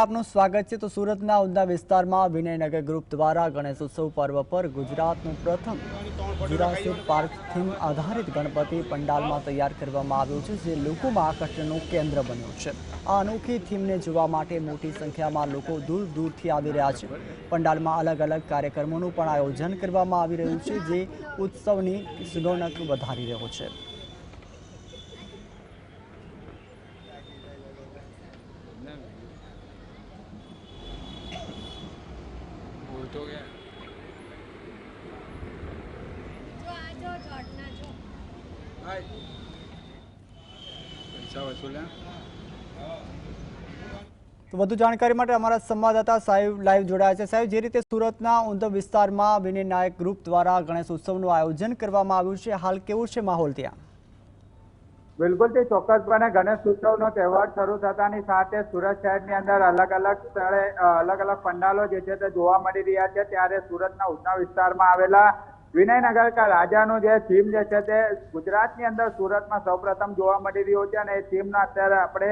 આપનું સ્વાગત છે. તો સુરતના ઉદના વિસ્તારમાં વિનયનગર ગ્રુપ દ્વારા ગણેશ ઉત્સવ પર્વ પર ગુજરાતનું પ્રથમ જુરાસિક પાર્ક થીમ આધારિત ગણપતિ પંડાલમાં તૈયાર કરવામાં આવ્યું છે, જે લોકોમાં આકર્ષણનું કેન્દ્ર બન્યું છે. આ અનોખી થીમને જોવા માટે મોટી સંખ્યામાં લોકો દૂર દૂરથી આવી રહ્યા છે. પંડાલમાં અલગ અલગ કાર્યક્રમોનું પણ આયોજન કરવામાં આવી રહ્યું છે, જે ઉત્સવની રોનક વધારી રહ્યો છે. ભૂલ તો ગયા. જો આ જો જોડના જો. પૈસા વસૂલ્યા તો વધુ જાણકારી માટે અમારા સંવાદદાતા સાહેબ લાઈવ જોડાયા છે. સાહેબ જે રીતે સુરતના ઊંધો વિસ્તારમાં વિનય નાયક ગ્રુપ દ્વારા ગણેશ ઉત્સવનું આયોજન કરવામાં આવ્યું છે હાલ કેવું છે માહોલ ત્યાં? બિલકુલ તે ચોક્કસપણે ગણેશ ઉત્સવનો તહેવાર શરૂ થતાની સાથે સુરત શહેરની અંદર અલગ અલગ સ્થળે અલગ અલગ પંડાલો જે છે તે જોવા મળી રહ્યા છે. ત્યારે સુરતના ઉધના વિસ્તારમાં આવેલા વિનયનગર કા રાજાનું જે થીમ જે છે તે ગુજરાતની અંદર સુરતમાં સૌપ્રથમ જોવા મળી રહ્યું છે અને એ થીમના અત્યારે આપણે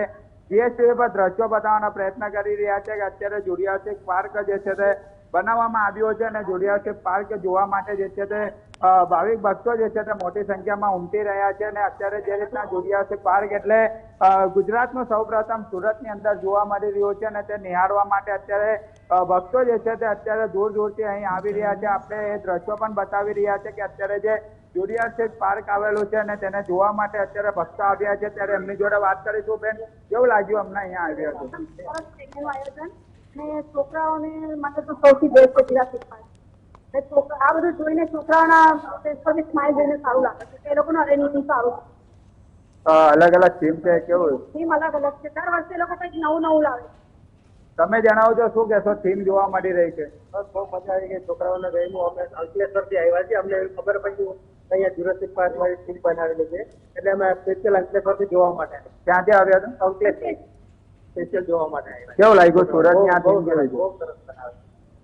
જીએસટી પર દ્રશ્યો બતાવવાનો પ્રયત્ન કરી રહ્યા છે કે અત્યારે જુડિયાસિક પાર્ક જે છે તે બનાવવામાં આવ્યો છે અને જુડિયાસિક પાર્ક જોવા માટે જે છે તે ભાવિક ભક્તો જે છે તે મોટી સંખ્યામાં ઉમટી રહ્યા છે અને અત્યારે જે રીતના જુડિયાસિક પાર્ક એટલે ગુજરાતનું સૌપ્રથમ સુરતની અંદર જોવા મળી રહ્યો છે અને તે નિહાળવા માટે અત્યારે ભક્તો જે છે તે અત્યારે દૂર દૂરથી અહીં આવી રહ્યા છે. આપણે એ દ્રશ્યો પણ બતાવી રહ્યા છે કે અત્યારે જે જુડિયાસિક પાર્ક આવેલું છે અને તેને જોવા માટે અત્યારે ભક્તો આવ્યા છે. ત્યારે એમની જોડે વાત કરીશું. બેન, કેવું લાગ્યું અમને અહીંયા આવ્યા છે ને છોકરાઓને માટે તો સૌથી બેસ્ટ છે જુરાસિક પાર્ક ને છોકરા આ બધું જોઈને છોકરાઓના ફેસ પર સ્માઇલ જોઈને સારું લાગે છે. એ લોકોનો અરેન્જમેન્ટ સારું અલગ અલગ થીમ છે કેવું થીમ અલગ અલગ છે. દર વર્ષે લોકો કંઈક નવું નવું લાવે તમે તમે જણાવજો શું કહેશો? થીમ જોવા મળી રહી છે. બસ બહુ મજા આવી ગઈ. છોકરાઓને ગયેલું અમે અંકલેશ્વરથી આવ્યા છીએ. અમને ખબર પડી કે અહીંયા જુરાસિક પાર્ક વાળી ટીમ બનાવેલી છે. એટલે અમે સ્પેશિયલ અંકલેશ્વરથી જોવા માટે ક્યાંથી આવ્યા હતા? અંકલેશ્વર. સ્પેશિયલ જોવા માટે આવ્યા. કેવું લાગ્યું? સુરતની આ બહુ થીમ કેવી છે? બહુ સરસ બનાવે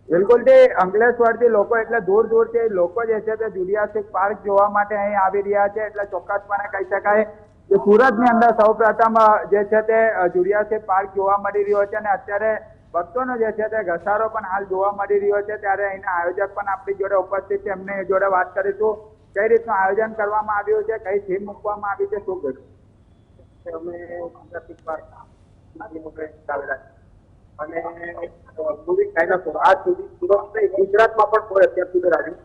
બિલકુલ તે અંકલેશ્વરથી લોકો એટલે દૂર દૂરથી લોકો જે છે તે જુડિયાસિક પાર્ક જોવા માટે અહીં આવી રહ્યા છે, એટલે ચોક્કસપણે કહી શકાય કે સુરતની અંદર સૌ પ્રથમ જે છે તે જુડિયાસિક પાર્ક જોવા મળી રહ્યો છે અને અત્યારે ભક્તોનો જે છે તે ઘસારો પણ હાલ જોવા મળી રહ્યો છે. ત્યારે અહીંના આયોજક પણ આપણી જોડે ઉપસ્થિત છે. એમને જોડે વાત કરીશું કઈ રીતનું આયોજન કરવામાં આવ્યું છે, કઈ થીમ મૂકવામાં આવી છે, શું કર્યું અમે પાર્ક આવેલા છે. અને મૂવી ડાયનાસોર આજ સુધી સુરત નહીં ગુજરાતમાં પણ કોઈ અત્યાર સુધી રાજ્યું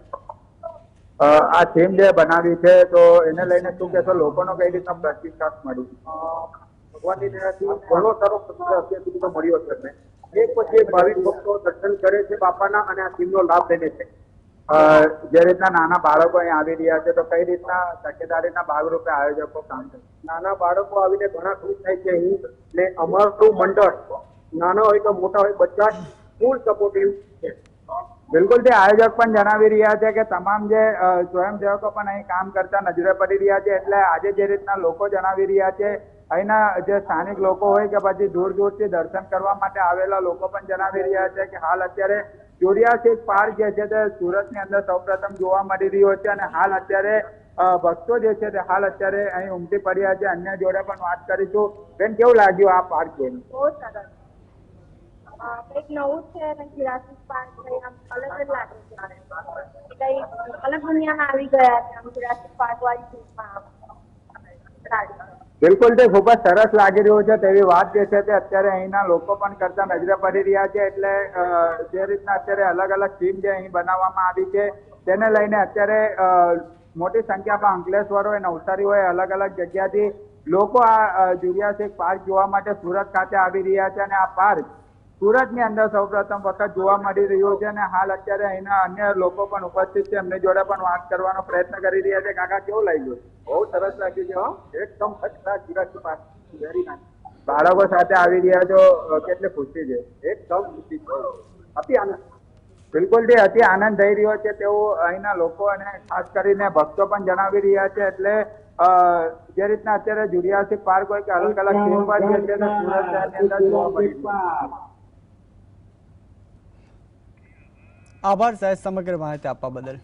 આ ટીમ જે બનાવી છે તો એને લઈને શું કહેશો લોકોનો કઈ રીતના પ્રતિસાદ મળ્યો? ભગવાનની દયાથી ઘણો સારો પ્રતિસાદ અત્યાર સુધી તો મળ્યો છે અમને. એક પછી ભાવિક ભક્તો દર્શન કરે છે બાપાના અને આ ટીમનો લાભ લઈને છે. જે રીતના નાના બાળકો અહીં આવી રહ્યા છે તો કઈ રીતના તકેદારીના ભાગરૂપે આયોજકો કામ કરે નાના બાળકો આવીને ઘણા ખુશ થાય છે. અહીં ને અમારું મંડળ નાના હોય કે મોટા હોય, બધા ફૂલ સપોર્ટિવ છે. બિલકુલ તે આયોજક પણ જણાવી રહ્યા છે કે તમામ જે સ્વયંસેવકો પણ અહીં કામ કરતા નજરે પડી રહ્યા છે. એટલે આજે જે રીતના લોકો જણાવી રહ્યા છે, અહીંના જે સ્થાનિક લોકો હોય કે પછી દૂર દૂરથી દર્શન કરવા માટે આવેલા લોકો પણ જણાવી રહ્યા છે કે હાલ અત્યારે ચોર્યાસી પાર્ક જે છે તે સુરતની અંદર સૌપ્રથમ જોવા મળી રહ્યો છે અને હાલ અત્યારે ભક્તો જે છે તે હાલ અત્યારે અહીં ઉમટી પડ્યા છે. અન્ય જોડે પણ વાત કરીશું. બેન, કેવું લાગ્યું આ પાર્ક જોઈને? બહુ સરસ કંઈક નવું છે અને જુરાસિક પાર્ક કંઈક આમ અલગ જ લાગે છે કંઈક અલગ દુનિયામાં આવી ગયા છે આમ જુરાસિક પાર્ક વાળી ફિલ્મમાં બિલકુલ તે ખૂબ જ સરસ લાગી રહ્યું છે તેવી વાત જે છે તે અત્યારે અહીંના લોકો પણ કરતા નજરે પડી રહ્યા છે. એટલે જે રીતના અત્યારે અલગ અલગ ટીમ જે અહીં બનાવવામાં આવી છે તેને લઈને અત્યારે મોટી સંખ્યામાં અંકલેશ્વર હોય નવસારી હોય અલગ અલગ જગ્યાથી લોકો આ જુરિયાસિક પાર્ક જોવા માટે સુરત ખાતે આવી રહ્યા છે અને આ પાર્ક સુરતની અંદર સૌપ્રથમ વખત જોવા મળી રહ્યો છે અને હાલ અત્યારે અહીંના અન્ય લોકો પણ ઉપસ્થિત છે. એમની જોડે પણ વાત કરવાનો પ્રયત્ન કરી રહ્યા છે. કાકા કેવું લાગ્યું? બહુ સરસ લાગ્યું છે હો. એકદમ ફર્સ્ટ ક્લાસ વેરી નાઇસ બાળકો સાથે આવી રહ્યા છો. કેટલી ખુશી છે. એકદમ ખુશી છે. અતિ આનંદ. બિલકુલ જે અતિ આનંદ થઈ રહ્યો છે. તેવું અહીંના લોકો અને ખાસ કરીને ભક્તો પણ જણાવી રહ્યા છે. એટલે જે રીતના અત્યારે જુરિયાસિક પાર્ક હોય કે અલગ અલગ થીમ પાર્ક છે સુરત શહેરની અંદર જોવા મળી રહ્યું છે. આભાર સાહેબ સમગ્ર માહિતી આપવા બદલ.